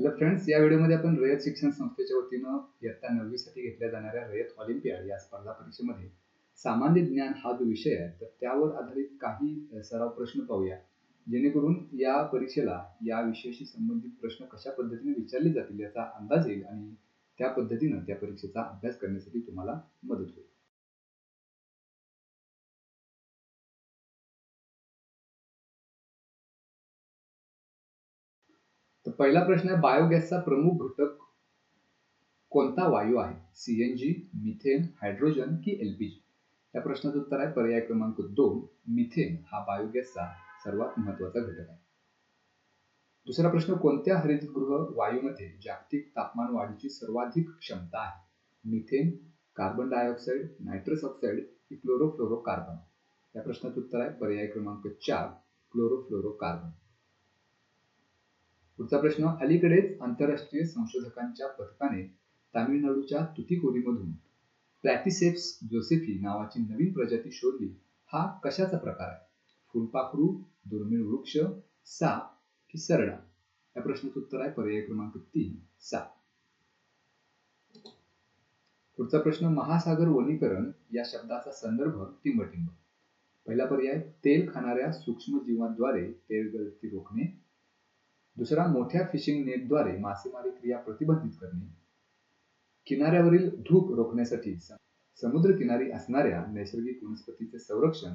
Hello friends या व्हिडिओमध्ये आपण रयत शिक्षण संस्थेच्या वतीनं इयत्ता नववीसाठी घेतल्या जाणाऱ्या रयत ऑलिम्पियाड या स्पर्धा परीक्षेमध्ये सामान्य ज्ञान हा जो विषय आहे तर त्यावर आधारित काही सराव प्रश्न पाहूया. जेणेकरून या परीक्षेला या विषयाशी संबंधित प्रश्न कशा पद्धतीने विचारले जातील याचा अंदाज येईल आणि त्या पद्धतीनं त्या परीक्षेचा अभ्यास करण्यासाठी तुम्हाला मदत होईल. तर पहिला प्रश्न आहे बायोगॅसचा प्रमुख घटक कोणता वायू आहे? सीएनजी मिथेन हायड्रोजन की एलपीजी या प्रश्नाचं उत्तर आहे पर्याय क्रमांक दोन मिथेन हा बायोगॅसचा सर्वात महत्त्वाचा घटक आहे. दुसरा प्रश्न कोणत्या हरितगृह वायूमध्ये जागतिक तापमान वाढीची सर्वाधिक क्षमता आहे? Methane carbon dioxide nitrous oxide की क्लोरोफ्लोरो कार्बन या प्रश्नाचं उत्तर आहे पर्याय क्रमांक चार क्लोरोफ्लोरो कार्बन पुढचा प्रश्न अलीकडेच आंतरराष्ट्रीय संशोधकांच्या पथकाने तामिळनाडूच्या तुतीकोरीमधून प्लॅटिसेप्स जोसेफी नावाची नवीन प्रजाती शोधली. हा कशाचा प्रकार आहे? फुलपाखरू दुर्मिळ वृक्ष साप की सरडा? या प्रश्नाचं उत्तर आहे पर्याय क्रमांक तीन साप. पुढचा प्रश्न महासागर वनीकरण या शब्दाचा संदर्भ टिंबटिंब. पहिला पर्याय तेल खाणाऱ्या सूक्ष्म जीवांद्वारे तेल गळती रोखणे. दुसरा मोठ्या फिशिंग नेटद्वारे मासेमारी क्रिया प्रतिबंधित करणे. किनाऱ्यावरील धूप रोखण्यासाठी समुद्र किनारी असणाऱ्या नैसर्गिक वनस्पतीचे संरक्षण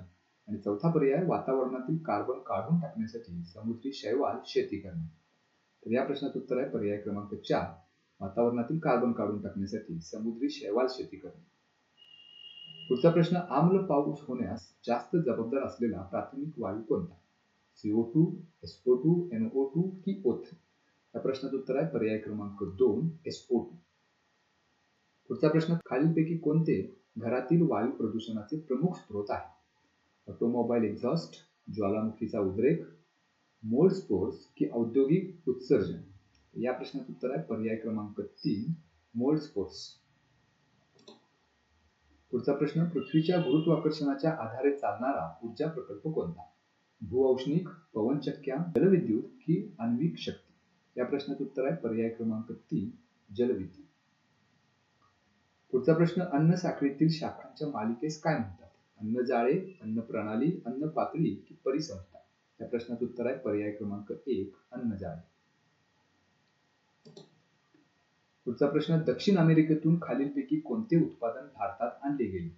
आणि चौथा पर्याय वातावरणातील कार्बन काढून टाकण्यासाठी समुद्री शैवाल शेती करणे. तर या प्रश्नाचं उत्तर आहे पर्याय क्रमांक चार वातावरणातील कार्बन काढून टाकण्यासाठी समुद्री शैवाल शेती करणे. पुढचा प्रश्न आम्ल पाऊस होण्यास जास्त जबाबदार असलेला प्राथमिक वायू कोणता? CO two SO two NO two की ओथ. या प्रश्नाचं उत्तर आहे पर्याय क्रमांक दोन एसओ टू. पुढचा प्रश्न खालीलपैकी कोणते घरातील वायू प्रदूषणाचे प्रमुख स्रोत आहे? ऑटोमोबाईल एक्झॉस्ट ज्वालामुखीचा उद्रेक मोल्ड स्पोर्स की औद्योगिक उत्सर्जन? या प्रश्नाचं उत्तर आहे पर्याय क्रमांक तीन मोल्ड स्पोर्स. पुढचा प्रश्न पृथ्वीच्या गुरुत्वाकर्षणाच्या आधारे चालणारा ऊर्जा प्रकल्प कोणता? भूऔष्णिक पवनचक्क्या जलविद्युत की आण्विक शक्ती? या प्रश्नाचं उत्तर आहे पर्याय क्रमांक तीन जलविद्युत. पुढचा प्रश्न अन्न साखळीतील शाखांच्या मालिकेस काय म्हणतात? अन्न जाळे अन्न प्रणाली अन्न पातळी की परिसंस्था? या प्रश्नाचं उत्तर आहे पर्याय क्रमांक एक अन्न जाळे. पुढचा प्रश्न दक्षिण अमेरिकेतून खालीलपैकी कोणते उत्पादन भारतात आणले गेले?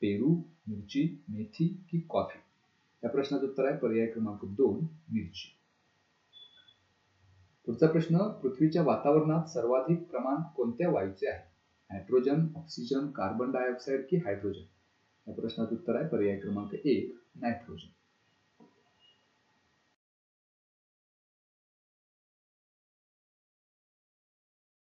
पेरू मिरची मेथी की कॉफी? या प्रश्नाचं उत्तर आहे पर्याय क्रमांक दोन मिरची. पुढचा प्रश्न पृथ्वीच्या वातावरणात सर्वाधिक प्रमाण कोणत्या वायूचे आहे? नायट्रोजन ऑक्सिजन कार्बन डायऑक्साईड की हायड्रोजन? या प्रश्नाचं उत्तर आहे पर्याय क्रमांक एक नायट्रोजन.